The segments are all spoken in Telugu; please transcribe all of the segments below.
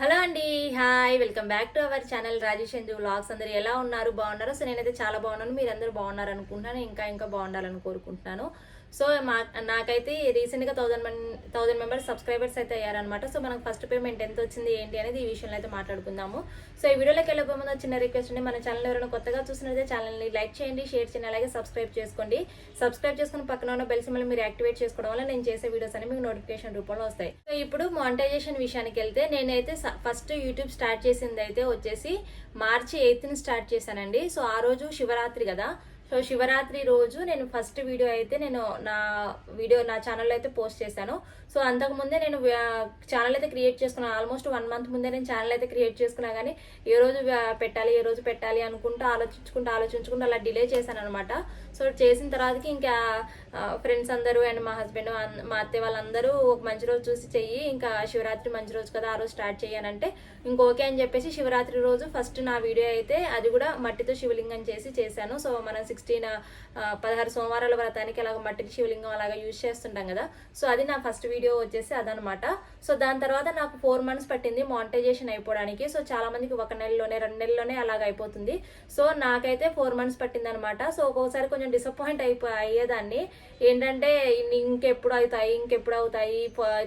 హలో అండి hi welcome back to our channel Rajesh Chandru vlogs. అందరు ఎలా ఉన్నారు? బాగున్నారో? సో నేనైతే చాలా బాగున్నాను. మీరందరూ బాగున్నారు అనుకుంటున్నాను ఇంకా ఇంకా బాగుండాలని కోరుకుంటున్నాను. సో మా నాకైతే రీసెంట్గా థౌసండ్ మెం థౌసండ్ మెంబర్స్ సబ్స్క్రైబర్స్ అయితే అయ్యారనమాట సో మనకు ఫస్ట్ పేమెంట్ ఎంత వచ్చింది ఏంటి అనేది ఈ విషయంలో అయితే మాట్లాడుకుందాము. సో ఈ వీడియోలోకి వెళ్ళబోయే ముందు చిన్న రిక్వెస్ట్ అండి. మన ఛానల్ ఎవరైనా కొత్తగా చూసినట్లయితే ఛానల్ని లైక్ చేయండి షేర్ చేయండి అలాగే సబ్స్క్రైబ్ చేసుకోండి. సబ్స్క్రైబ్ చేసుకుని పక్కన ఉన్న బెల్ మళ్ళీ మీరు యాక్టివేట్ చేసుకోవడం వల్ల నేను చేసే వీడియోస్ అనేవి మీకు నోటిఫికేషన్ రూపంలో వస్తాయి. సో ఇప్పుడు మానిటైజేషన్ విషయానికి వెళ్తే నేనైతే ఫస్ట్ యూట్యూబ్ స్టార్ట్ చేసింది అయితే వచ్చేసి మార్చి ఎయిత్ని స్టార్ట్ చేశానండి. సో ఆ రోజు శివరాత్రి కదా. సో శివరాత్రి రోజు నేను ఫస్ట్ వీడియో అయితే నేను నా వీడియో నా ఛానల్లో అయితే పోస్ట్ చేశాను. సో అంతకుముందే నేను ఛానల్ అయితే క్రియేట్ చేసుకున్నాను ఆల్మోస్ట్ వన్ మంత్ ముందే నేను ఛానల్ అయితే క్రియేట్ చేసుకున్నా కానీ ఏ రోజు పెట్టాలి ఏ రోజు పెట్టాలి అనుకుంటూ ఆలోచించుకుంటూ ఆలోచించుకుంటూ అలా డిలే చేశాను అనమాట సో చేసిన తర్వాతకి ఇంకా ఫ్రెండ్స్ అందరూ అండ్ మా హస్బెండ్ మా అత్తయ్య వాళ్ళందరూ ఒక మంచి రోజు చూసి చెయ్యి ఇంకా శివరాత్రి మంచి రోజు కదా ఆ రోజు స్టార్ట్ చేయనంటే ఇంకోకే అని చెప్పేసి శివరాత్రి రోజు ఫస్ట్ నా వీడియో అయితే అది కూడా మట్టితో శివలింగం చేసి చేశాను. సో మనం సిక్స్టీన్ పదహారు సోమవారాల వ్రతానికి అలాగ మట్టికి శివలింగం అలాగా యూజ్ చేస్తుంటాం కదా. సో అది నా ఫస్ట్ వీడియో వీడియో వచ్చేసి అదనమాట. సో దాని తర్వాత నాకు ఫోర్ మంత్స్ పట్టింది మానిటైజేషన్ అయిపోవడానికి. సో చాలా మందికి ఒక నెలలోనే రెండు నెలల్లోనే అలాగ అయిపోతుంది. సో నాకైతే ఫోర్ మంత్స్ పట్టింది అనమాట సో ఒక్కొక్కసారి కొంచెం డిసప్పాయింట్ అయిపో అయ్యేదాన్ని. ఏంటంటే ఇంకెప్పుడు అవుతాయి ఇంకెప్పుడు అవుతాయి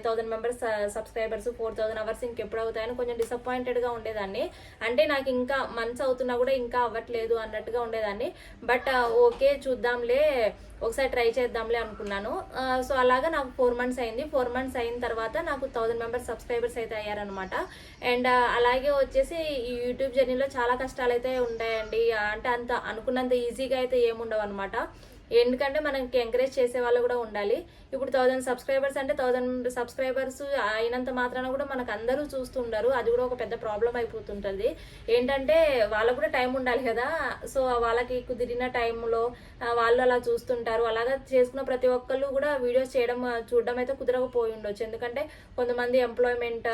thousand members subscribers four thousand hours ఇంకెప్పుడు అవుతాయని కొంచెం డిసప్పాయింటెడ్గా ఉండేదాన్ని. అంటే నాకు ఇంకా మంత్స్ అవుతున్నా కూడా ఇంకా అవ్వట్లేదు అన్నట్టుగా ఉండేదాన్ని. బట్ ఓకే చూద్దాంలే. ఒకసారి ట్రై చేద్దాంలే అనుకున్నాను. సో అలాగా నాకు ఫోర్ మంత్స్ అయింది. ఫోర్ మంత్స్ అయిన తర్వాత నాకు థౌజండ్ మెంబర్స్ సబ్స్క్రైబర్స్ అయితే అయ్యారనమాట అండ్ అలాగే వచ్చేసి ఈ యూట్యూబ్ జర్నీలో చాలా కష్టాలు అయితే ఉంటాయండి. అంటే అంత అనుకున్నంత ఈజీగా అయితే ఏముండవు అనమాట ఎందుకంటే మనకి ఎంకరేజ్ చేసే వాళ్ళు కూడా ఉండాలి. ఇప్పుడు థౌజండ్ సబ్స్క్రైబర్స్ అంటే థౌజండ్ సబ్స్క్రైబర్స్ అయినంత మాత్రాన కూడా మనకు అందరూ చూస్తుండరు. అది కూడా ఒక పెద్ద ప్రాబ్లం అయిపోతుంటుంది. ఏంటంటే వాళ్ళకు కూడా టైం ఉండాలి కదా. సో వాళ్ళకి కుదిరిన టైంలో వాళ్ళు అలా చూస్తుంటారు. అలాగా చేసుకున్న ప్రతి ఒక్కళ్ళు కూడా వీడియోస్ చేయడం చూడడం అయితే కుదరకపోయి ఉండొచ్చు. ఎందుకంటే కొంతమంది ఎంప్లాయ్మెంట్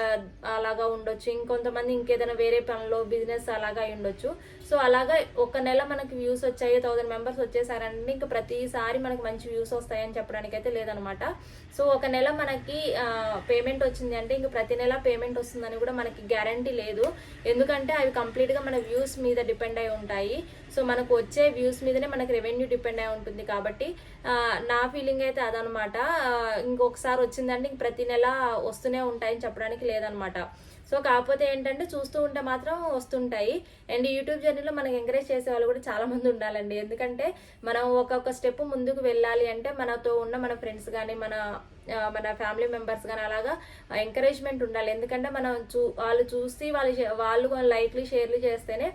అలాగా ఉండొచ్చు. ఇంకొంతమంది ఇంకేదైనా వేరే పనిలో బిజినెస్ అలాగా అయి ఉండొచ్చు. సో అలాగా ఒక నెల మనకి వ్యూస్ వచ్చాయి థౌసండ్ మెంబర్స్ వచ్చేసారంటే ఇంకా ప్రతిసారి మనకి మంచి వ్యూస్ వస్తాయని చెప్పడానికి అయితే లేదనమాట. సో ఒక నెల మనకి పేమెంట్ వచ్చింది అంటే ఇంక ప్రతి నెల పేమెంట్ వస్తుందని కూడా మనకి గ్యారంటీ లేదు. ఎందుకంటే అవి కంప్లీట్గా మన వ్యూస్ మీద డిపెండ్ అయి ఉంటాయి. సో మనకు వచ్చే వ్యూస్ మీదనే మనకి రెవెన్యూ డిపెండ్ అయి ఉంటుంది కాబట్టి నా ఫీలింగ్ అయితే అదనమాట. ఇంకొకసారి వచ్చిందంటే ఇంక ప్రతి నెల వస్తూనే ఉంటాయని చెప్పడానికి లేదనమాట. సో కాకపోతే ఏంటంటే చూస్తూ ఉంటే మాత్రం వస్తుంటాయి. అండ్ యూట్యూబ్ జర్నీలో మనకి ఎంకరేజ్ చేసే వాళ్ళు కూడా చాలా మంది ఉండాలండి. ఎందుకంటే మనం ఒక్కొక్క స్టెప్ ముందుకు వెళ్ళాలి అంటే మనతో ఉన్న మన ఫ్రెండ్స్ కానీ మన మన ఫ్యామిలీ మెంబర్స్ కానీ అలాగా ఎంకరేజ్మెంట్ ఉండాలి. ఎందుకంటే మనం చూ వాళ్ళు చూసి వాళ్ళు వాళ్ళు లైక్లు షేర్లు చేస్తేనే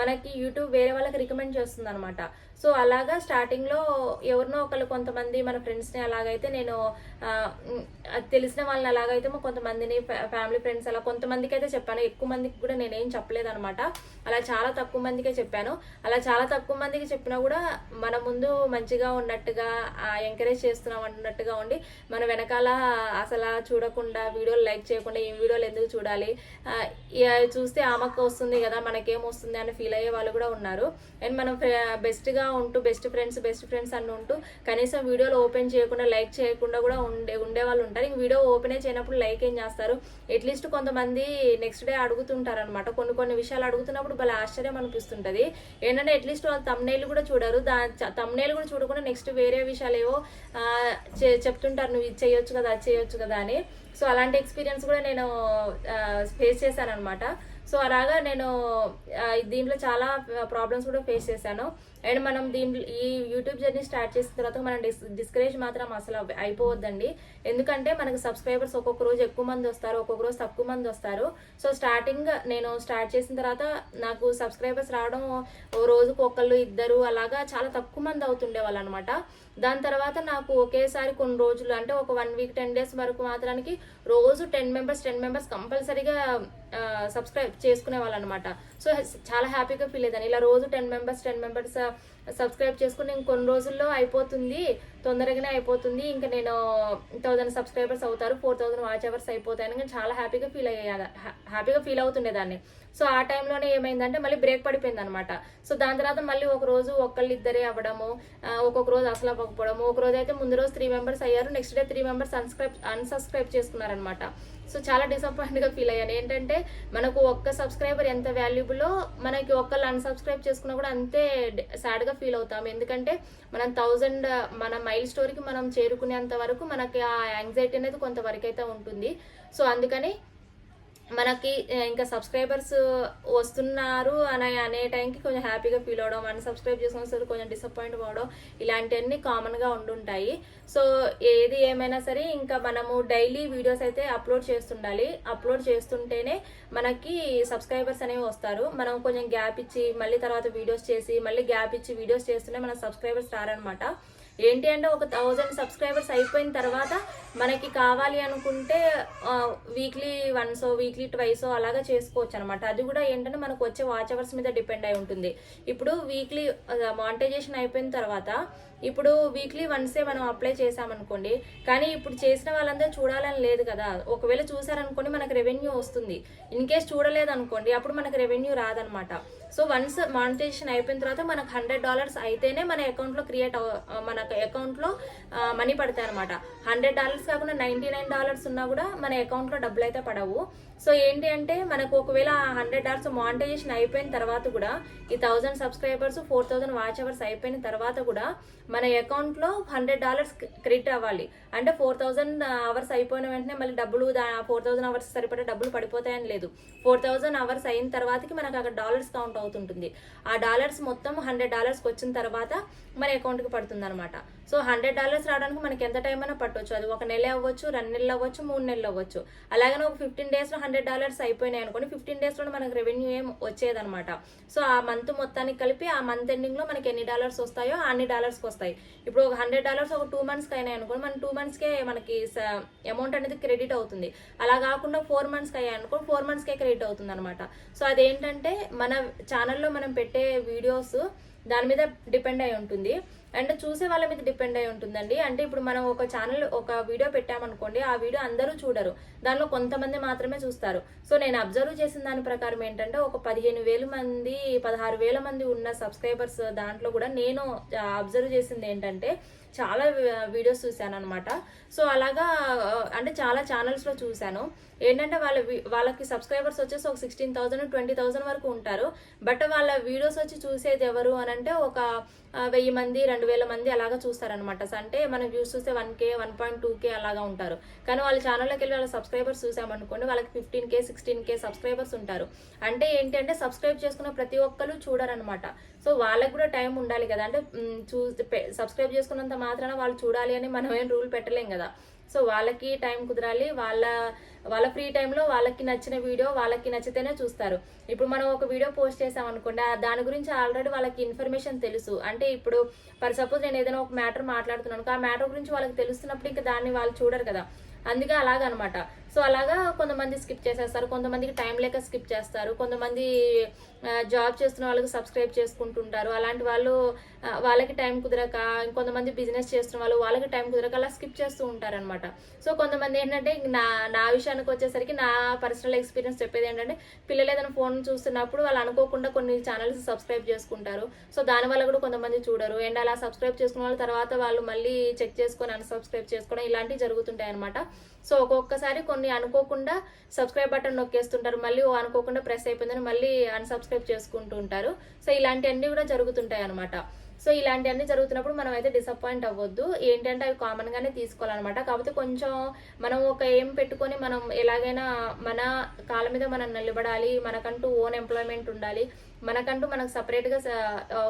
మనకి యూట్యూబ్ వేరే వాళ్ళకి రికమెండ్ చేస్తుంది అనమాట సో అలాగా స్టార్టింగ్లో ఎవరినో ఒకళ్ళు కొంతమంది మన ఫ్రెండ్స్ని అలాగైతే నేను తెలిసిన వాళ్ళని అలాగైతే మా కొంతమందిని ఫ్యామిలీ ఫ్రెండ్స్ అలా కొంతమందికి అయితే చెప్పాను. ఎక్కువ మందికి కూడా నేనేం చెప్పలేదు అనమాట అలా చాలా తక్కువ మందికే చెప్పాను. అలా చాలా తక్కువ మందికి చెప్పినా కూడా మన ముందు మంచిగా ఉన్నట్టుగా ఎంకరేజ్ చేస్తున్నాం అన్నట్టుగా ఉండి మన వెనకాల అసలు చూడకుండా వీడియోలు లైక్ చేయకుండా ఈ వీడియోలు ఎందుకు చూడాలి? ఇక చూస్తే ఆమెకు వస్తుంది కదా మనకేం వస్తుంది అని ఫీల్ అయ్యే వాళ్ళు కూడా ఉన్నారు. అండ్ మనం బెస్ట్గా ఉంటూ బెస్ట్ ఫ్రెండ్స్ బెస్ట్ ఫ్రెండ్స్ అని ఉంటూ కనీసం వీడియోలు ఓపెన్ చేయకుండా లైక్ చేయకుండా కూడా ఉండే ఉండే వాళ్ళు ఉంటారు. ఇంక వీడియో ఓపెనే చేయనప్పుడు లైక్ ఏం చేస్తారు? అట్లీస్ట్ కొంతమంది నెక్స్ట్ డే అడుగుతుంటారు అనమాట కొన్ని కొన్ని విషయాలు అడుగుతున్నప్పుడు భలే ఆశ్చర్యం అనిపిస్తుంటుంది. ఏంటంటే అట్లీస్ట్ వాళ్ళు తమ్నేలు కూడా చూడరు. దా తమ్నేలు కూడా చూడకుండా నెక్స్ట్ వేరే విషయాలు ఏవో చె- చెప్తుంటారు. నువ్వు ఇది చేయొచ్చు కదా అది చేయొచ్చు కదా అని. సో అలాంటి ఎక్స్పీరియన్స్ కూడా నేను ఫేస్ చేశాను అనమాట సో అలాగా నేను దీంట్లో చాలా ప్రాబ్లమ్స్ కూడా ఫేస్ చేశాను. అండ్ మనం దీంట్లో ఈ యూట్యూబ్ జర్నీ స్టార్ట్ చేసిన తర్వాత మనం డిస్ డిస్కరేజ్ మాత్రం అసలు అయిపోవద్దండి. ఎందుకంటే మనకు సబ్స్క్రైబర్స్ ఒక్కొక్క రోజు ఎక్కువ మంది వస్తారు ఒక్కొక్క రోజు తక్కువ మంది వస్తారు. సో స్టార్టింగ్ నేను స్టార్ట్ చేసిన తర్వాత నాకు సబ్స్క్రైబర్స్ రావడం ఓ రోజుకు ఒకళ్ళు ఇద్దరు అలాగా చాలా తక్కువ మంది అవుతుండే వాళ్ళు అనమాట దాని తర్వాత నాకు ఒకేసారి కొన్ని రోజులు అంటే ఒక వన్ వీక్ టెన్ డేస్ వరకు మాత్రానికి రోజు టెన్ మెంబర్స్ టెన్ మెంబర్స్ కంపల్సరీగా సబ్స్క్రైబ్ చేసుకునే వాళ్ళు అనమాట సో చాలా హ్యాపీగా ఫీల్ అయ్యాను. ఇలా రోజు ten members ten members subscribe చేసుకుని ఇంకొన్ని రోజుల్లో అయిపోతుంది తొందరగానే అయిపోతుంది. ఇంకా నేను థౌజండ్ సబ్స్క్రైబర్స్ అవుతారు ఫోర్ థౌజండ్ వాచ్ అవర్స్ అయిపోతాయని చాలా హ్యాపీగా ఫీల్ అయ్యాను హ్యాపీగా ఫీల్ అవుతుండేదాన్ని. సో ఆ టైంలోనే ఏమైందంటే మళ్ళీ బ్రేక్ పడిపోయింది అనమాట సో దాని తర్వాత మళ్ళీ ఒక రోజు ఒకళ్ళు ఇద్దరే అవ్వడము ఒక్కొక్క రోజు అసలు అవ్వకపోవడము ఒక రోజు అయితే ముందు రోజు త్రీ మెంబర్స్ అయ్యారు next day three members అన్స్క్రైబ్ unsubscribe చేసుకున్నారనమాట. సో చాలా డిసప్పాయింట్గా ఫీల్ అయ్యాను. ఏంటంటే మనకు ఒక్క సబ్స్క్రైబర్ ఎంత వాల్యుబులో మనకి ఒక్కళ్ళు అన్సబ్స్క్రైబ్ చేసుకున్నా కూడా అంతే సాడ్గా ఫీల్ అవుతాం. ఎందుకంటే మనం థౌజండ్ మన మైల్ స్టోరీకి మనం చేరుకునేంత వరకు మనకి ఆ యాంగ్జైటీ అనేది కొంతవరకు అయితే ఉంటుంది. సో అందుకని మనకి ఇంకా సబ్స్క్రైబర్స్ వస్తున్నారు అని అనే టైంకి కొంచెం హ్యాపీగా ఫీల్ అవడం అని సబ్స్క్రైబ్ చేసుకున్న కొంచెం డిసప్పాయింట్ అవ్వడం ఇలాంటివన్నీ కామన్గా ఉండుంటాయి. సో ఏది ఏమైనా సరే ఇంకా మనము డైలీ వీడియోస్ అయితే అప్లోడ్ చేస్తుండాలి. అప్లోడ్ చేస్తుంటేనే మనకి సబ్స్క్రైబర్స్ అనేవి వస్తారు. మనం కొంచెం గ్యాప్ ఇచ్చి మళ్ళీ తర్వాత వీడియోస్ చేసి మళ్ళీ గ్యాప్ ఇచ్చి వీడియోస్ చేస్తూనే మన సబ్స్క్రైబర్స్ రారనమాట ఏంటి అంటే ఒక థౌజండ్ సబ్స్క్రైబర్స్ అయిపోయిన తర్వాత మనకి కావాలి అనుకుంటే వీక్లీ వన్సో వీక్లీ ట్వైసో అలాగా చేసుకోవచ్చు అనమాట అది కూడా ఏంటంటే మనకు వచ్చే వాచ్ అవర్స్ మీద డిపెండ్ అయి ఉంటుంది. ఇప్పుడు వీక్లీ మానిటైజేషన్ అయిపోయిన తర్వాత ఇప్పుడు వీక్లీ వన్సే మనం అప్లై చేసామనుకోండి కానీ ఇప్పుడు చేసిన వాళ్ళందరూ చూడాలని లేదు కదా. ఒకవేళ చూసారనుకోండి మనకు రెవెన్యూ వస్తుంది. ఇన్ కేస్ చూడలేదు అనుకోండి అప్పుడు మనకు రెవెన్యూ రాదనమాట సో వన్స్ మానిటైజేషన్ అయిపోయిన తర్వాత మనకు హండ్రెడ్ డాలర్స్ అయితేనే మన అకౌంట్లో క్రియేట్ మన అకౌంట్లో మనీ పడతాయి అనమాట హండ్రెడ్ డాలర్స్ కాకుండా నైంటీ నైన్ డాలర్స్ ఉన్నా కూడా మన అకౌంట్లో డబ్బులు అయితే పడవు. సో ఏంటి అంటే మనకు ఒకవేళ హండ్రెడ్ అవర్స్ మానిటైజేషన్ అయిపోయిన తర్వాత కూడా ఈ thousand subscribers four thousand watch hours అయిపోయిన తర్వాత కూడా మన అకౌంట్లో హండ్రెడ్ డాలర్స్ క్రెడిట్ అవ్వాలి. అంటే ఫోర్ థౌసండ్ అవర్స్ అయిపోయిన వెంటనే మళ్ళీ డబ్బులు ఫోర్ థౌసండ్ అవర్స్ సరిపడే డబ్బులు పడిపోతాయని లేదు. ఫోర్ థౌజండ్ అవర్స్ అయిన తర్వాతకి మనకు అక్కడ డాలర్స్ కౌంట్ అవుతుంటుంది. ఆ డాలర్స్ మొత్తం హండ్రెడ్ డాలర్స్కి వచ్చిన తర్వాత మన అకౌంట్కి పడుతుంది అనమాట సో హండ్రెడ్ డాలర్స్ రావడానికి మనకి ఎంత టైం అయినా పట్టవచ్చు అది ఒక నెల అవ్వచ్చు రెండు నెలలు అవ్వచ్చు మూడు నెలలు అవ్వచ్చు. అలాగనే ఒక ఫిఫ్టీన్ డేస్లో హండ్రెడ్ డాలర్స్ అయిపోయినాయి అనుకోండి ఫిఫ్టీన్ డేస్లో మనకు రెవెన్యూ ఏం వచ్చేదనమాట సో ఆ మంత్ మొత్తానికి కలిపి ఆ మంత్ ఎండింగ్లో మనకి ఎన్ని డాలర్స్ వస్తాయో అన్ని డాలర్స్కి వస్తాయి. ఇప్పుడు ఒక హండ్రెడ్ డాలర్స్ ఒక టూ మంత్స్కి అయినాయి అనుకోండి మన టూ మంత్స్కే మనకి అమౌంట్ అనేది క్రెడిట్ అవుతుంది. అలా కాకుండా ఫోర్ మంత్స్కి అయ్యాయి అనుకోండి ఫోర్ మంత్స్కే క్రెడిట్ అవుతుంది అనమాట సో అదేంటంటే మన ఛానల్లో మనం పెట్టే వీడియోస్ దాని మీద డిపెండ్ అయి ఉంటుంది. అండ్ చూసే వాళ్ళ మీద డిపెండ్ అయి ఉంటుందండి. అంటే ఇప్పుడు మనం ఒక ఛానల్ ఒక వీడియో పెట్టామనుకోండి ఆ వీడియో అందరూ చూడరు. దానిలో కొంతమంది మాత్రమే చూస్తారు. సో నేను అబ్జర్వ్ చేసిన దాని ప్రకారం ఏంటంటే ఒక పదిహేను వేల మంది పదహారు వేల మంది ఉన్న సబ్స్క్రైబర్స్ దాంట్లో కూడా నేను అబ్జర్వ్ చేసింది ఏంటంటే చాలా వీడియోస్ చూశాను అనమాట సో అలాగా అంటే చాలా ఛానల్స్లో చూశాను. ఏంటంటే వాళ్ళ వాళ్ళకి సబ్స్క్రైబర్స్ వచ్చేసి ఒక సిక్స్టీన్ థౌసండ్ ట్వంటీ థౌసండ్ వరకు ఉంటారు. బట్ వాళ్ళ వీడియోస్ వచ్చి చూసేది ఎవరు అని అంటే ఒక వెయ్యి మంది రెండు వేల మంది అలాగా చూస్తారనమాట అంటే మనం వ్యూస్ చూస్తే one K one point two K అలాగా ఉంటారు. కానీ వాళ్ళ ఛానల్లోకి వెళ్ళి వాళ్ళ సబ్స్క్రైబర్స్ చూసామనుకోండి వాళ్ళకి fifteen K sixteen K subscribers ఉంటారు. అంటే ఏంటి అంటే సబ్స్క్రైబ్ చేసుకున్న ప్రతి ఒక్కరు చూడరనమాట సో వాళ్ళకి కూడా టైం ఉండాలి కదా. అంటే చూ సబ్స్క్రైబ్ చేసుకున్నంత మాత్రాన వాళ్ళు చూడాలి అని మనం ఏం రూల్ పెట్టలేం కదా. సో వాళ్ళకి టైం కుదరాలి. వాళ్ళ వాళ్ళ ఫ్రీ టైంలో వాళ్ళకి నచ్చిన వీడియో వాళ్ళకి నచ్చితేనే చూస్తారు. ఇప్పుడు మనం ఒక వీడియో పోస్ట్ చేసాం అనుకోండి ఆ దాని గురించి ఆల్రెడీ వాళ్ళకి ఇన్ఫర్మేషన్ తెలుసు. అంటే ఇప్పుడు ఫర్ సపోజ్ నేను ఏదైనా ఒక మ్యాటర్ మాట్లాడుతున్నాను ఆ మ్యాటర్ గురించి వాళ్ళకి తెలుస్తున్నప్పుడు ఇంకా దాన్ని వాళ్ళు చూడరు కదా. అందుకే అలాగనమాట. సో అలాగా కొంతమంది స్కిప్ చేసేస్తారు కొంతమందికి టైం లేక స్కిప్ చేస్తారు కొంతమంది జాబ్ చేస్తున్న వాళ్ళకి సబ్స్క్రైబ్ చేసుకుంటుంటారు. అలాంటి వాళ్ళు వాళ్ళకి టైం కుదరక కొంతమంది బిజినెస్ చేస్తున్న వాళ్ళు వాళ్ళకి టైం కుదరక అలా స్కిప్ చేస్తూ ఉంటారనమాట సో కొంతమంది ఏంటంటే నా నా విషయానికి వచ్చేసరికి నా పర్సనల్ ఎక్స్పీరియన్స్ చెప్పేది ఏంటంటే పిల్లలు ఏదైనా ఫోన్ చూస్తున్నప్పుడు వాళ్ళు అనుకోకుండా కొన్ని ఛానల్స్ సబ్స్క్రైబ్ చేసుకుంటారు. సో దానివల్ల కూడా కొంతమంది చూడరు. అండ్ అలా సబ్స్క్రైబ్ చేసుకున్న వాళ్ళ తర్వాత వాళ్ళు మళ్ళీ చెక్ చేసుకొని అన్సబ్స్క్రైబ్ చేసుకోవడం ఇలాంటివి జరుగుతుంటాయి అనమాట సో ఒక్కొక్కసారి కొన్ని అనుకోకుండా సబ్స్క్రైబ్ బటన్ నొక్కేస్తుంటారు. మళ్ళీ ఓ అనుకోకుండా ప్రెస్ అయిపోయిందని మళ్ళీ అన్సబ్స్క్రైబ్ చేసుకుంటూ ఉంటారు. సో ఇలాంటివన్నీ కూడా జరుగుతుంటాయి అనమాట సో ఇలాంటివన్నీ జరుగుతున్నప్పుడు మనం అయితే డిసప్పాయింట్ అవ్వద్దు. ఏంటంటే అవి కామన్గానే తీసుకోవాలన్నమాట. కాకపోతే కొంచెం మనం ఒక ఏం పెట్టుకొని మనం ఎలాగైనా మన కాళ్ళ మీద మనం నిలబడాలి. మనకంటూ ఓన్ ఎంప్లాయ్మెంట్ ఉండాలి. మనకంటూ మనకు సపరేట్గా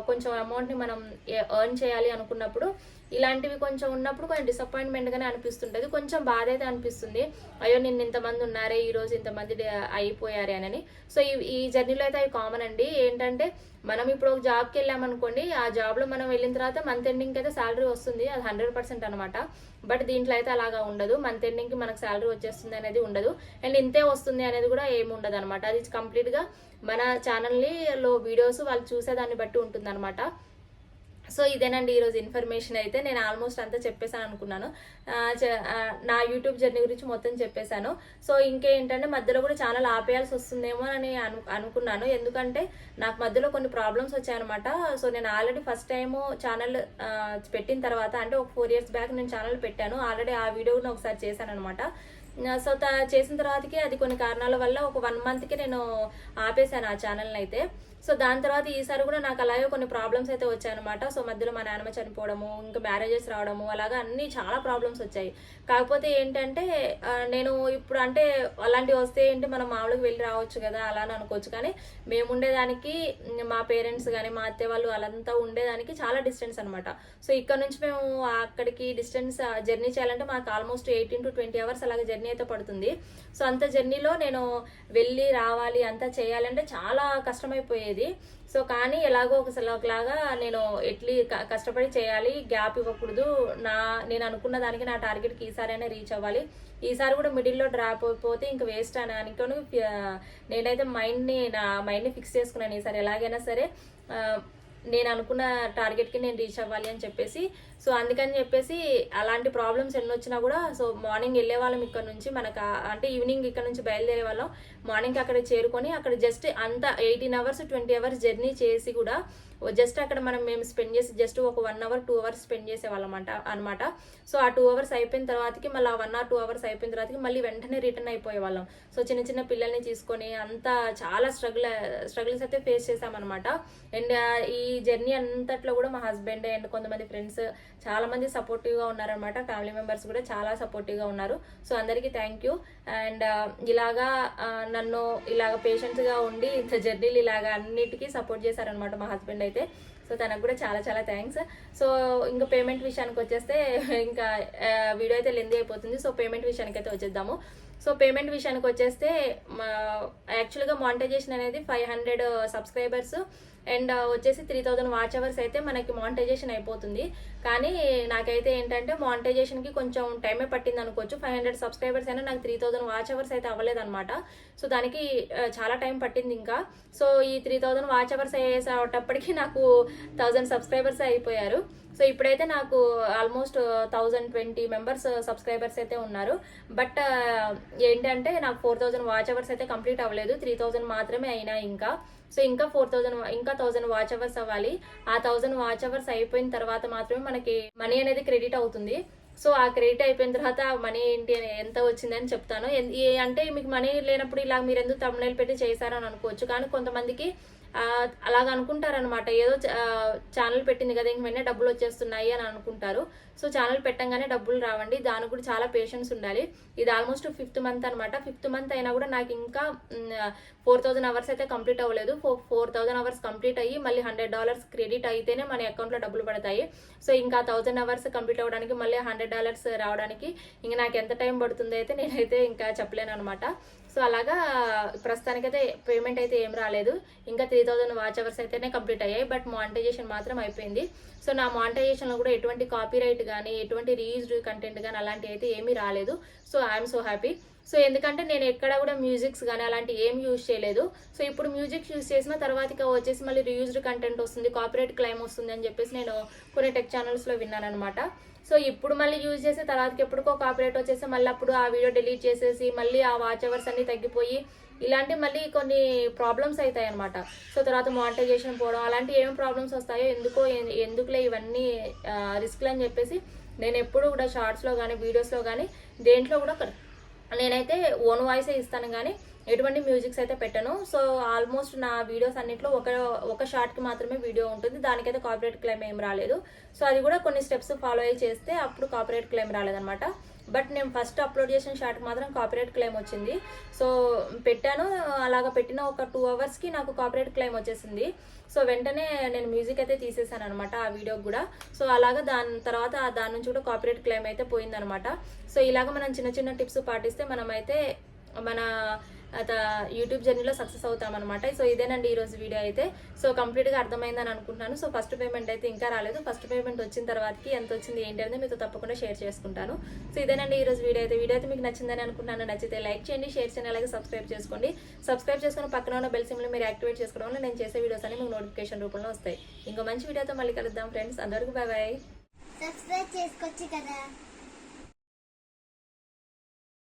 కొంచెం అమౌంట్ని మనం ఎర్న్ చేయాలి అనుకున్నప్పుడు ఇలాంటివి కొంచెం ఉన్నప్పుడు కొంచెం డిసప్పాయింట్మెంట్గానే అనిపిస్తుంటుంది. కొంచెం బాధ అయితే అనిపిస్తుంది. అయ్యో నిన్న ఇంతమంది ఉన్నారే ఈరోజు ఇంతమంది అయిపోయారే అని. సో ఈ ఈ జర్నీలో అయితే అవి కామన్ అండి. ఏంటంటే మనం ఇప్పుడు ఒక జాబ్కి వెళ్ళామనుకోండి ఆ జాబ్లో మనం వెళ్ళిన తర్వాత మంత్ ఎండింగ్కి అయితే శాలరీ వస్తుంది. అది హండ్రెడ్ పర్సెంట్ అనమాట బట్ దీంట్లో అయితే అలాగా ఉండదు. మంత్ ఎండింగ్కి మనకు శాలరీ వచ్చేస్తుంది అనేది ఉండదు. అండ్ ఇంతే వస్తుంది అనేది కూడా ఏమి ఉండదు అనమాట. అది కంప్లీట్గా మన ఛానల్ని లో వీడియోస్ వాళ్ళు చూసేదాన్ని బట్టి ఉంటుంది సో ఇదేనండి ఈరోజు ఇన్ఫర్మేషన్ అయితే. నేను ఆల్మోస్ట్ అంతా చెప్పేసాను అనుకున్నాను. నా యూట్యూబ్ జర్నీ గురించి మొత్తం చెప్పేశాను. సో ఇంకేంటంటే మధ్యలో కూడా ఛానల్ ఆపేయాల్సి వస్తుందేమో అని అను అనుకున్నాను. ఎందుకంటే నాకు మధ్యలో కొన్ని ప్రాబ్లమ్స్ వచ్చాయన్నమాట. సో నేను ఆల్రెడీ ఫస్ట్ టైము ఛానల్ పెట్టిన తర్వాత అంటే ఒక ఫోర్ ఇయర్స్ బ్యాక్ నేను ఛానల్ పెట్టాను. ఆల్రెడీ ఆ వీడియో కూడా ఒకసారి చేశాను అనమాట సో చేసిన తర్వాతకి అది కొన్ని కారణాల వల్ల ఒక వన్ మంత్కి నేను ఆపేశాను ఆ ఛానల్ని అయితే సో దాని తర్వాత ఈసారి కూడా నాకు అలాగే కొన్ని ప్రాబ్లమ్స్ అయితే వచ్చాయన్నమాట. సో మధ్యలో మా నాన్నమ్మ చనిపోవడము ఇంకా మ్యారేజెస్ రావడము అలాగా అన్ని చాలా ప్రాబ్లమ్స్ వచ్చాయి. కాకపోతే ఏంటంటే నేను ఇప్పుడు అంటే అలాంటివి వస్తే ఏంటి మనం మామూలుగా వెళ్ళి రావచ్చు కదా అలా అని అనుకోవచ్చు. కానీ మేము ఉండేదానికి మా పేరెంట్స్ కానీ మా అత్తే వాళ్ళు వాళ్ళంతా ఉండేదానికి చాలా డిస్టెన్స్ అనమాట సో ఇక్కడ నుంచి మేము అక్కడికి డిస్టెన్స్ జర్నీ చేయాలంటే మాకు almost eighteen to twenty hours అలాగే జర్నీ అయితే పడుతుంది. సో అంత జర్నీలో నేను వెళ్ళి రావాలి అంతా చేయాలంటే చాలా కష్టమైపోయేది. సో కానీ ఎలాగో ఒకలాగా నేను ఎట్లీ క- కష్టపడి చేయాలి గ్యాప్ ఇవ్వకూడదు నా నేను అనుకున్న దానికి నా టార్గెట్కి ఈసారైనా రీచ్ అవ్వాలి. ఈసారి కూడా మిడిల్లో డ్రాప్ అయిపోతే ఇంకా వేస్ట్ అని అనుకోని నేనైతే మైండ్ని నా మైండ్ని ఫిక్స్ చేసుకున్నాను ఈసారి ఎలాగైనా సరే. నేను అనుకున్న టార్గెట్కి నేను రీచ్ అవ్వాలి అని చెప్పేసి సో అందుకని చెప్పేసి అలాంటి ప్రాబ్లమ్స్ ఎన్ని వచ్చినా కూడా సో మార్నింగ్ వెళ్ళే వాళ్ళం ఇక్కడ నుంచి మనకు అంటే ఈవినింగ్ ఇక్కడ నుంచి బయలుదేరే వాళ్ళం. మార్నింగ్ అక్కడ చేరుకొని అక్కడ జస్ట్ అంత eighteen hours twenty hours journey చేసి కూడా జస్ట్ అక్కడ మనం మేము స్పెండ్ చేసి జస్ట్ ఒక one hour two hours spend చేసేవాళ్ళం అనమాట సో ఆ టూ అవర్స్ అయిపోయిన తర్వాతకి మళ్ళీ ఆ వన్ ఆర్ టూ అవర్స్ అయిపోయిన తర్వాతకి మళ్ళీ వెంటనే రిటర్న్ అయిపోయే వాళ్ళం. సో చిన్న చిన్న పిల్లల్ని తీసుకొని అంతా చాలా స్ట్రగుల్ స్ట్రగుల్స్ అయితే ఫేస్ చేసామన్నమాట. అండ్ ఈ జర్నీ అంతట్లో కూడా మా హస్బెండ్ అండ్ కొంతమంది ఫ్రెండ్స్ చాలామంది సపోర్టివ్గా ఉన్నారనమాట ఫ్యామిలీ మెంబర్స్ కూడా చాలా సపోర్టివ్గా ఉన్నారు. సో అందరికీ థ్యాంక్ యూ అండ్ ఇలాగా uh, నన్ను ఇలాగ పేషెంట్స్గా ఉండి ఇంత జర్నీలు ఇలాగా అన్నిటికీ సపోర్ట్ చేశారనమాట మా హస్బెండ్ అయితే. సో తనకు కూడా చాలా చాలా థ్యాంక్స్ సో ఇంకా పేమెంట్ విషయానికి వచ్చేస్తే ఇంకా uh, వీడియో అయితే లెంది అయిపోతుంది. సో పేమెంట్ విషయానికి అయితే వచ్చేద్దాము. సో పేమెంట్ విషయానికి వచ్చేస్తే యాక్చువల్గా మానిటైజేషన్ అనేది ఫైవ్ హండ్రెడ్ సబ్స్క్రైబర్స్ అండ్ వచ్చేసి త్రీ థౌజండ్ వాచ్ అవర్స్ అయితే మనకి మానిటైజేషన్ అయిపోతుంది. కానీ నాకైతే ఏంటంటే మానిటైజేషన్కి కొంచెం టైమే పట్టింది అనుకోవచ్చు. ఫైవ్ హండ్రెడ్ సబ్స్క్రైబర్స్ అయినా నాకు త్రీ థౌజండ్ వాచ్ అవర్స్ అయితే అవ్వలేదన్నమాట. సో దానికి చాలా టైం పట్టింది ఇంకా. సో ఈ త్రీ థౌజండ్ వాచ్ అవర్స్ అయ్యేటప్పటికి నాకు థౌజండ్ సబ్స్క్రైబర్స్ అయిపోయారు. సో ఇప్పుడైతే నాకు almost thousand twenty members subscribers అయితే ఉన్నారు. బట్ ఏంటంటే నాకు ఫోర్ థౌజండ్ వాచ్ అవర్స్ అయితే కంప్లీట్ అవ్వలేదు. త్రీ థౌజండ్ మాత్రమే అయినా ఇంకా. సో ఇంకా ఫోర్ థౌజండ్ ఇంకా థౌజండ్ వాచ్ అవర్స్ అవ్వాలి. ఆ థౌజండ్ వాచ్ అవర్స్ అయిపోయిన తర్వాత మాత్రమే మనకి మనీ అనేది క్రెడిట్ అవుతుంది. సో ఆ క్రెడిట్ అయిపోయిన తర్వాత మనీ ఏంటి అని ఎంత వచ్చిందని చెప్తాను. ఏ- అంటే మీకు మనీ లేనప్పుడు ఇలా మీరు ఎందుకు తమ్ముళ్ళు పెట్టి చేశారని అనుకోవచ్చు. కానీ కొంతమందికి అలాగ అనుకుంటారనమాట ఏదో ఛానల్ పెట్టింది కదా ఇంక వెంటనే డబ్బులు వచ్చేస్తున్నాయి అని అనుకుంటారు. సో ఛానల్ పెట్టంగానే డబ్బులు రావండి. దానికి కూడా చాలా పేషెన్స్ ఉండాలి. ఇది ఆల్మోస్ట్ ఫిఫ్త్ మంత్ అనమాట ఫిఫ్త్ మంత్ అయినా కూడా నాకు ఇంకా ఫోర్ థౌజండ్ అవర్స్ అయితే కంప్లీట్ అవ్వలేదు. Four four thousand hours complete అయ్యి మళ్ళీ హండ్రెడ్ డాలర్స్ క్రెడిట్ అయితేనే మన అకౌంట్లో డబ్బులు పడతాయి. సో ఇంకా థౌజండ్ అవర్స్ కంప్లీట్ అవ్వడానికి మళ్ళీ హండ్రెడ్ డాలర్స్ రావడానికి ఇంకా నాకు ఎంత టైం పడుతుంది అయితే నేనైతే ఇంకా చెప్పలేను అనమాట సో అలాగా ప్రస్తుతానికైతే పేమెంట్ అయితే ఏం రాలేదు. ఇంకా త్రీ థౌజండ్ వాచ్ అవర్స్ అయితేనే కంప్లీట్ అయ్యాయి. బట్ మానిటైజేషన్ మాత్రం అయిపోయింది. సో నా మానిటైజేషన్లో కూడా ఎటువంటి కాపీరైట్ కానీ ఎటువంటి రీయూజ్డ్ కంటెంట్ కానీ అలాంటివి అయితే ఏమీ రాలేదు. So I'm so happy. So ఎందుకంటే నేను ఎక్కడ కూడా మ్యూజిక్స్ కానీ అలాంటి ఏం యూజ్ చేయలేదు. సో ఇప్పుడు మ్యూజిక్ యూజ్ చేసిన తర్వాత వచ్చేసి మళ్ళీ రియూజ్డ్ కంటెంట్ వస్తుంది కాపీరైట్ క్లైమ్ వస్తుంది అని చెప్పేసి నేను కొన్ని టెక్ ఛానల్స్లో విన్నాను అనమాట సో ఇప్పుడు మళ్ళీ యూజ్ చేసే తర్వాతకి ఎప్పుడుకో కాపీరైట్ వచ్చేసి మళ్ళీ అప్పుడు ఆ వీడియో డిలీట్ చేసేసి మళ్ళీ ఆ వాచ్ అవర్స్ అన్నీ తగ్గిపోయి ఇలాంటి మళ్ళీ కొన్ని ప్రాబ్లమ్స్ అవుతాయి అనమాట సో తర్వాత మానిటైజేషన్ పోవడం అలాంటి ఏం ప్రాబ్లమ్స్ వస్తాయో ఎందుకో ఎందుకులే ఇవన్నీ రిస్క్లు అని చెప్పేసి నేను ఎప్పుడు కూడా షార్ట్స్లో కానీ వీడియోస్లో కానీ దేంట్లో కూడా నేనైతే ఓన్ వాయిసే ఇస్తాను కానీ ఎటువంటి మ్యూజిక్స్ అయితే పెట్టను. సో ఆల్మోస్ట్ నా వీడియోస్ అన్నింటిలో ఒక ఒక షార్ట్కి మాత్రమే వీడియో ఉంటుంది. దానికైతే కాపీరైట్ క్లెయిమ్ ఏం రాలేదు. సో అది కూడా కొన్ని స్టెప్స్ ఫాలో అయ్యి చేస్తే అప్పుడు కాపీరైట్ క్లెయిమ్ రాలేదనమాట బట్ నేను ఫస్ట్ అప్లోడ్ చేసిన షార్ట్ మాత్రం కాపీరైట్ క్లెయిమ్ వచ్చింది. సో పెట్టాను అలాగ పెట్టిన ఒక టూ అవర్స్కి నాకు కాపీరైట్ క్లెయిమ్ వచ్చేసింది. సో వెంటనే నేను మ్యూజిక్ అయితే తీసేసాను అనమాట ఆ వీడియోకి కూడా. సో అలాగా దాని తర్వాత దాని నుంచి కూడా కాపీరైట్ క్లెయిమ్ అయితే పోయిందనమాట సో ఇలాగ మనం చిన్న చిన్న టిప్స్ పాటిస్తే మనమైతే మన యూట్యూబ్ జర్నీలో సక్సెస్ అవుతామన్నమాట. సో ఇదేనండి ఈరోజు వీడియో అయితే. సో కంప్లీట్గా అర్థమైందని అనుకుంటున్నాను. సో ఫస్ట్ పేమెంట్ అయితే ఇంకా రాలేదు. ఫస్ట్ పేమెంట్ వచ్చిన తర్వాతకి ఎంత వచ్చింది ఏంటి అనేది మీతో తప్పకుండా షేర్ చేసుకుంటాను. సో ఇదేనండి ఈరోజు వీడియో అయితే. వీడియో అయితే మీకు నచ్చిందని అనుకుంటున్నాను. నచ్చితే లైక్ చేయండి షేర్ చేయండి అలాగే సబ్స్క్రైబ్ చేసుకోండి. సబ్స్క్రైబ్ చేసుకుని పక్కన ఉన్న బెల్ సిమ్లు మీరు యాక్టివేట్ చేసుకోవడం వల్ల నేను చేసే వీడియోస్ అన్ని మీకు నోటిఫికేషన్ రూపంలో వస్తాయి. ఇంకో మంచి వీడియోతో మళ్ళీ కలుద్దాం ఫ్రెండ్స్ అందరికీ బాయ్ బాయ్ సబ్స్క్రైబ్ చేసుకోవచ్చు కదా.